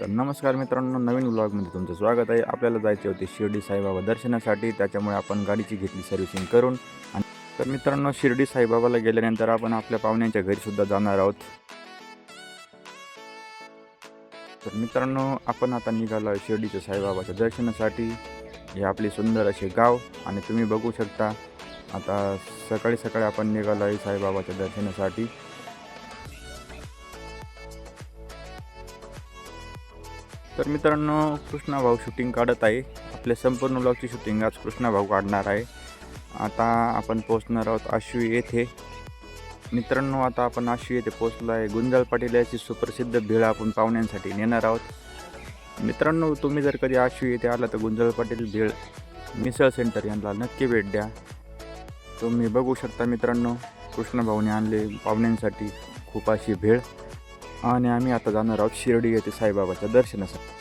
तर नमस्कार मित्रांनो नवीन ब्लॉगमध्ये तुमचं स्वागत आहे. आपल्याला जायचे होते शिर्डी साईबाबा दर्शनासाठी. त्याच्यामुळे आपण गाडीची घेतली सर्व्हिसिंग करून. आणि तर मित्रांनो शिर्डी साईबाबाला गेल्यानंतर आपण आपल्या पाहुण्यांच्या घरीसुद्धा जाणार आहोत. तर मित्रांनो आपण आता निघालो आहे शिर्डीच्या साईबाबाच्या दर्शनासाठी. हे आपले सुंदर असे गाव. आणि तुम्ही बघू शकता आता सकाळी सकाळी आपण निघालो आहे साईबाबाच्या दर्शनासाठी. तर मित्रांनो कृष्णा भाऊ शूटिंग काढत आहे. आपल्या संपूर्ण ब्लॉगची शूटिंग आज कृष्णा भाऊ काढणार आहे. आता आपण पोचणार आहोत आश्वी येथे. मित्रांनो आता आपण आश्वी येथे पोहोचलो आहे. गुंजाल पाटील याची सुप्रसिद्ध भेळ आपण पाहुण्यांसाठी नेणार आहोत. मित्रांनो तुम्ही जर कधी आश्वी येथे आला तर गुंजाल पाटील भेळ मिसळ सेंटर यांना नक्की भेट द्या. तुम्ही बघू शकता मित्रांनो कृष्णभाऊने आणले पाहुण्यांसाठी खूप अशी भेळ. आणि आम्ही आता जाणार आहोत शिर्डी येथे साईबाबाच्या दर्शनासाठी.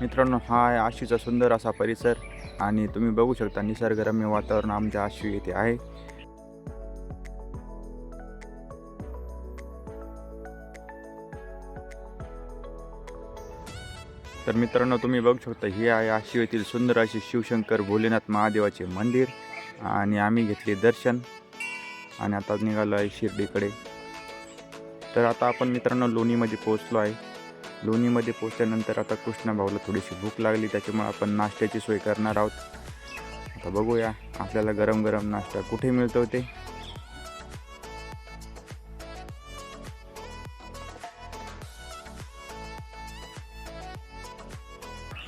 मित्रांनो हा आहे आशीचा सुंदर असा परिसर आणि तुम्ही बघू शकता निसर्गरम्य वातावरण आमच्या आशी येथे आहे. तर मित्रांनो तुम्ही बघू शकता हे आहे आशी येथील सुंदर अशी शिवशंकर भोलेनाथ महादेवाचे मंदिर आणि आम्ही घेतले दर्शन आणि आता निघालो आहे शिर्डीकडे. तर आता आपण मित्रांनो लोणीमध्ये पोहोचलो आहे. लोणीमध्ये पोचल्यानंतर आता कृष्णा भाऊला थोडीशी भूक लागली त्याच्यामुळे आपण नाश्त्याची सोय करणार आहोत. आता बघूया आपल्याला गरम गरम नाश्ता कुठे मिळतो ते.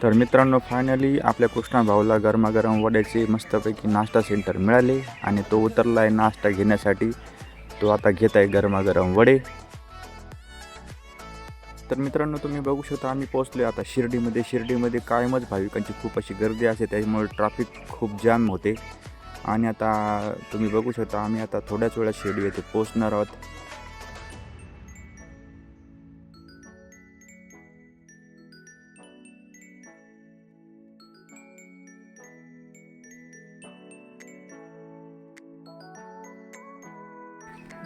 तर मित्रांनो फायनली आपल्या कृष्णा भाऊला गरमागरम वड्याचे मस्तपैकी नाश्ता सेंटर मिळाले आणि तो उतरला आहे नाश्ता घेण्यासाठी. तो आता घेत आहे गरमागरम वडे. तर मित्रांनो तुम्ही बघू शकता आम्ही पोहोचलो आता शिर्डीमध्ये. शिर्डीमध्ये कायमच भाविकांची खूप अशी गर्दी असते त्यामुळे ट्रॅफिक खूप जाम होते. आणि आता तुम्ही बघू शकता आम्ही आता थोड्याच वेळात शिर्डी येथे पोहोचणार आहोत.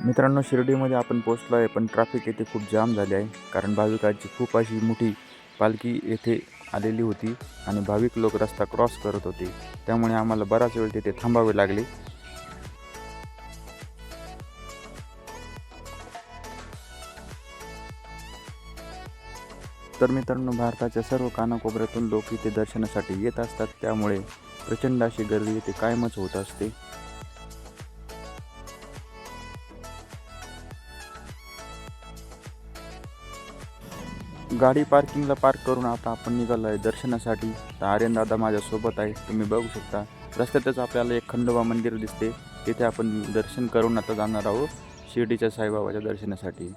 मित्रांनो शिर्डीमध्ये आपण पोचलो आहे पण ट्रॅफिक येथे खूप जाम झाले आहे. कारण भाविकांची खूप अशी मोठी पालखी येथे आलेली होती आणि भाविक लोक रस्ता क्रॉस करत होते. त्यामुळे आम्हाला बराच वेळ तिथे थांबावे लागले. तर मित्रांनो भारताच्या सर्व कानाकोपऱ्यातून लोक इथे दर्शनासाठी येत असतात. त्यामुळे प्रचंड अशी गर्दी इथे कायमच होत असते. गाडी पार्किंगला पार्क करून आता आपण निघालो आहे दर्शनासाठी. तर आर्यन दादा माझ्यासोबत आहे तुम्ही बघू शकता. रस्त्यातच आपल्याला एक खंडोबा मंदिर दिसते. तिथे आपण दर्शन करून आता जाणार आहोत शिर्डीच्या साईबाबाच्या दर्शनासाठी.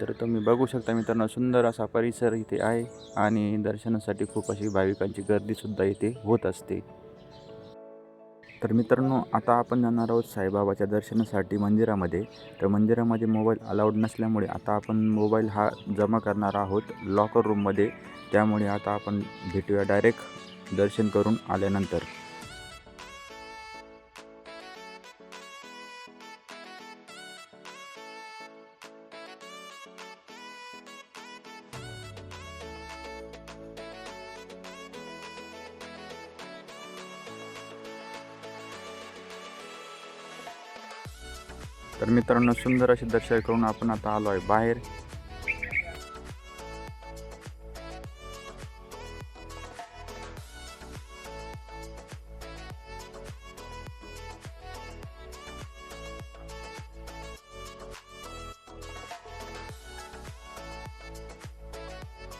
तर तुम्ही बघू शकता मित्रांनो सुंदर असा परिसर इथे आहे आणि दर्शनासाठी खूप अशी भाविकांची गर्दीसुद्धा इथे होत असते. तर मित्रांनो आता आपण जाणार आहोत साईबाबाच्या दर्शनासाठी मंदिरामध्ये. तर मंदिरामध्ये मोबाईल अलाउड नसल्यामुळे आता आपण मोबाईल हा जमा करणार आहोत लॉकर रूममध्ये त्यामुळे आता आपण भेटूया डायरेक्ट दर्शन करून आल्यानंतर. तर मित्रांनो सुंदर अशी दर्शन करून आपण आता आलो आहे बाहेर.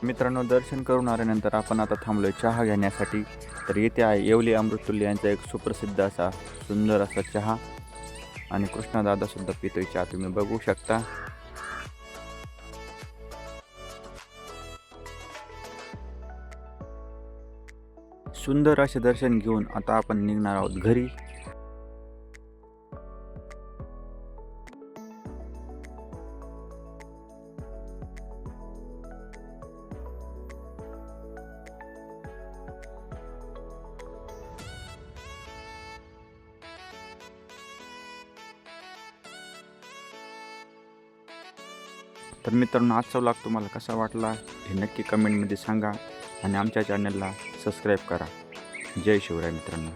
मित्रांनो दर्शन करून आल्यानंतर आपण आता थांबलोय चहा घेण्यासाठी. तर येथे आहे येवली अमृतुल्य यांचा एक सुप्रसिद्ध असा सुंदर असा चहा. आणि कृष्णदादासुद्धा पितोय चहा तुम्ही बघू शकता. सुंदर असे दर्शन घेऊन आता आपण निघणार आहोत घरी. तर मित्रांनो आजचा व्लॉग तुम्हाला कसा वाटला हे नक्की कमेंटमध्ये सांगा आणि आमच्या चॅनलला सबस्क्राईब करा. जय शिवराय मित्रांनो.